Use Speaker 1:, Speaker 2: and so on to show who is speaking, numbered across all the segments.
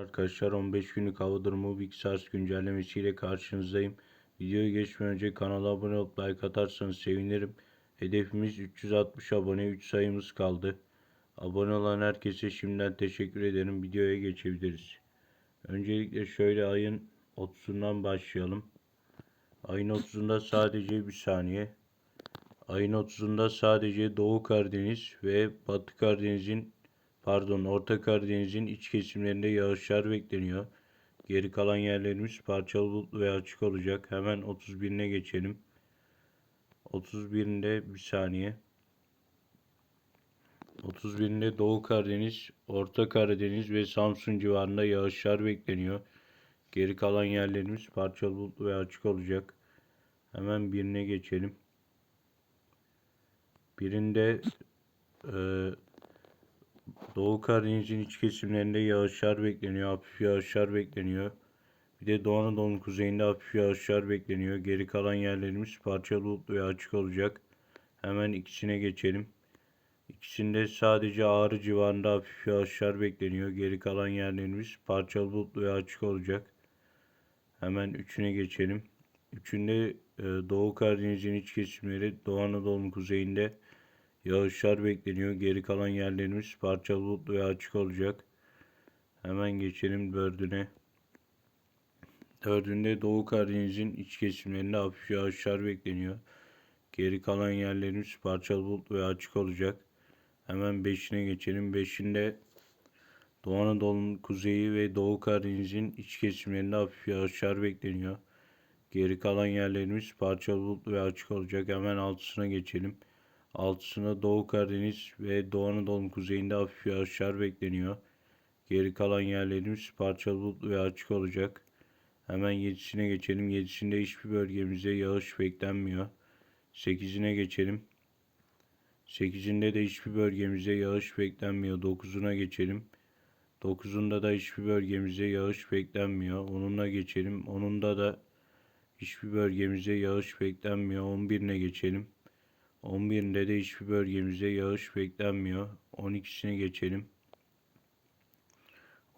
Speaker 1: Arkadaşlar 15 günlük hava durumu Vixars güncellemesiyle karşınızdayım. Videoya geçmeden önce kanala abone olup like atarsanız sevinirim. Hedefimiz 360 abone 3 sayımız kaldı. Abone olan herkese şimdiden teşekkür ederim. Videoya geçebiliriz. Öncelikle şöyle ayın 30'undan başlayalım. Ayın 30'unda sadece bir saniye. Ayın 30'unda sadece Doğu Karadeniz ve Batı Karadeniz'in pardon Orta Karadeniz'in iç kesimlerinde yağışlar bekleniyor. Geri kalan yerlerimiz parçalı bulutlu ve açık olacak. Hemen 31'ine geçelim. 31'inde bir saniye. 31'inde Doğu Karadeniz, Orta Karadeniz ve Samsun civarında yağışlar bekleniyor. Geri kalan yerlerimiz parçalı bulutlu ve açık olacak. Hemen birine geçelim. Birinde e, Doğu Karadeniz'in iç kesimlerinde yağışlar bekleniyor. Hafif yağışlar bekleniyor. Bir de Doğu Anadolu'nun kuzeyinde hafif yağışlar bekleniyor. Geri kalan yerlerimiz parçalı bulutlu ve açık olacak. Hemen ikisine geçelim. İkisinde sadece Ağrı civarında hafif yağışlar bekleniyor. Geri kalan yerlerimiz parçalı bulutlu ve açık olacak. Hemen üçüne geçelim. Üçünde e, Doğu Karadeniz'in iç kesimleri, Doğu Anadolu'nun kuzeyinde yağışlar bekleniyor. Geri kalan yerlerimiz parçalı bulutlu ve açık olacak. Hemen geçelim dördüne. Dördünde Doğu Karadeniz'in iç kesimlerinde hafif yağışlar bekleniyor. Geri kalan yerlerimiz parçalı bulutlu ve açık olacak. Hemen beşine geçelim. Beşinde Doğu Anadolu'nun kuzeyi ve Doğu Karadeniz'in iç kesimlerinde hafif yağışlar bekleniyor. Geri kalan yerlerimiz parçalı bulutlu ve açık olacak. Hemen altısına geçelim. Altısına Doğu Karadeniz ve Doğu Anadolu'nun kuzeyinde hafif yağışlar bekleniyor. Geri kalan yerlerimiz parçalı bulutlu ve açık olacak. Hemen yedisine geçelim. Yedisinde hiçbir bölgemizde yağış beklenmiyor. Sekizine geçelim. Sekizinde de hiçbir bölgemizde yağış beklenmiyor. Dokuzuna geçelim. Dokuzunda da hiçbir bölgemizde yağış beklenmiyor. Onunla geçelim. Onunda da hiçbir bölgemizde yağış beklenmiyor. On birine geçelim. 11'inde de hiçbir bölgemizde yağış beklenmiyor. 12'sine geçelim.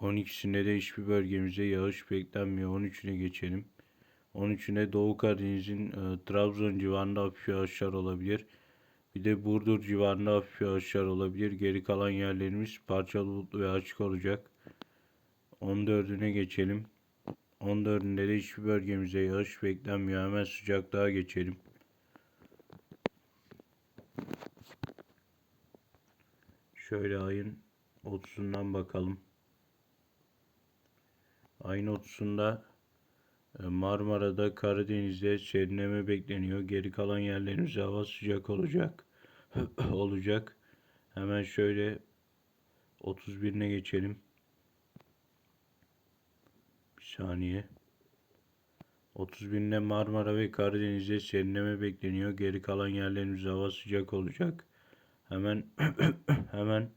Speaker 1: 12'sinde de hiçbir bölgemizde yağış beklenmiyor. 13'üne geçelim. 13'üne Doğu Karadeniz'in e, Trabzon civarında hafif yağışlar olabilir. Bir de Burdur civarında hafif yağışlar olabilir. Geri kalan yerlerimiz parçalı bulutlu ve açık olacak. 14'üne geçelim. 14'ünde de hiçbir bölgemizde yağış beklenmiyor. Hemen sıcaklığa geçelim. Şöyle ayın 30'undan bakalım. Ayın 30'unda e, Marmara'da, Karadeniz'de serinleme bekleniyor. Geri kalan yerlerimizde hava sıcak olacak. olacak. Hemen şöyle 31'ine geçelim. Bir saniye. 31'inde Marmara ve Karadeniz'de serinleme bekleniyor. Geri kalan yerlerimizde hava sıcak olacak. Hemen hemen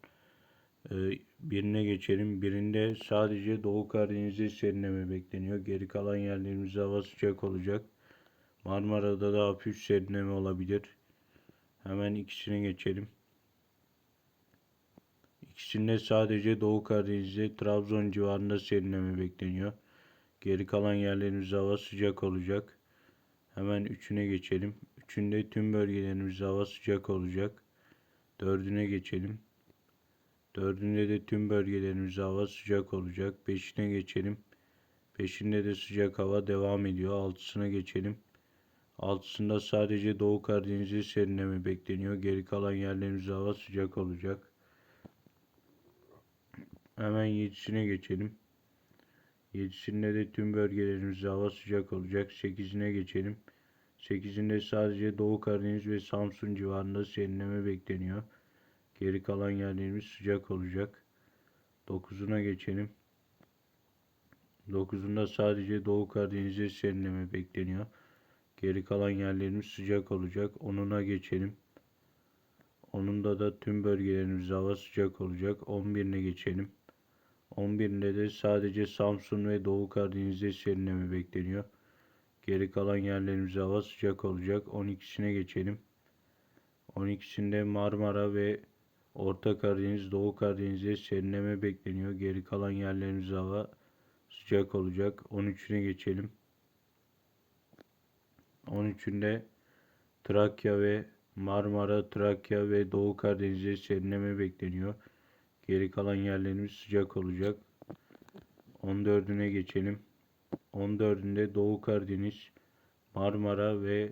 Speaker 1: e, birine geçelim. Birinde sadece Doğu Karadeniz'de serinleme bekleniyor. Geri kalan yerlerimizde hava sıcak olacak. Marmara'da da hafif serinleme olabilir. Hemen ikisine geçelim. İkisinde sadece Doğu Karadeniz'de Trabzon civarında serinleme bekleniyor. Geri kalan yerlerimizde hava sıcak olacak. Hemen üçüne geçelim. Üçünde tüm bölgelerimizde hava sıcak olacak. Dördüne geçelim. Dördünde de tüm bölgelerimizde hava sıcak olacak. Beşine geçelim. Beşinde de sıcak hava devam ediyor. Altısına geçelim. Altısında sadece Doğu Karadeniz'de serinleme bekleniyor. Geri kalan yerlerimizde hava sıcak olacak. Hemen yedisine geçelim. Yedisinde de tüm bölgelerimizde hava sıcak olacak. Sekizine geçelim. Sekizinde sadece Doğu Karadeniz ve Samsun civarında serinleme bekleniyor. Geri kalan yerlerimiz sıcak olacak. Dokuzuna geçelim. Dokuzunda sadece Doğu Karadeniz'de serinleme bekleniyor. Geri kalan yerlerimiz sıcak olacak. Onuna geçelim. Onunda da tüm bölgelerimiz hava sıcak olacak. 11'ine geçelim. 11'inde de sadece Samsun ve Doğu Karadeniz'de serinleme bekleniyor. Geri kalan yerlerimizde hava sıcak olacak. 12'sine geçelim. 12'sinde Marmara ve Orta Karadeniz, Doğu Karadeniz'de serinleme bekleniyor. Geri kalan yerlerimiz hava sıcak olacak. 13'üne geçelim. 13'ünde Trakya ve Marmara, Trakya ve Doğu Karadeniz'de serinleme bekleniyor. Geri kalan yerlerimiz sıcak olacak. 14'üne geçelim. 14'ünde Doğu Karadeniz, Marmara ve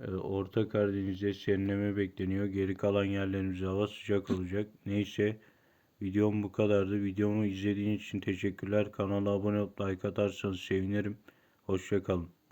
Speaker 1: e, Orta Karadeniz'de serinleme bekleniyor. Geri kalan yerlerimiz hava sıcak olacak. Neyse videom bu kadardı. Videomu izlediğiniz için teşekkürler. Kanala abone olup like atarsanız sevinirim. Hoşçakalın.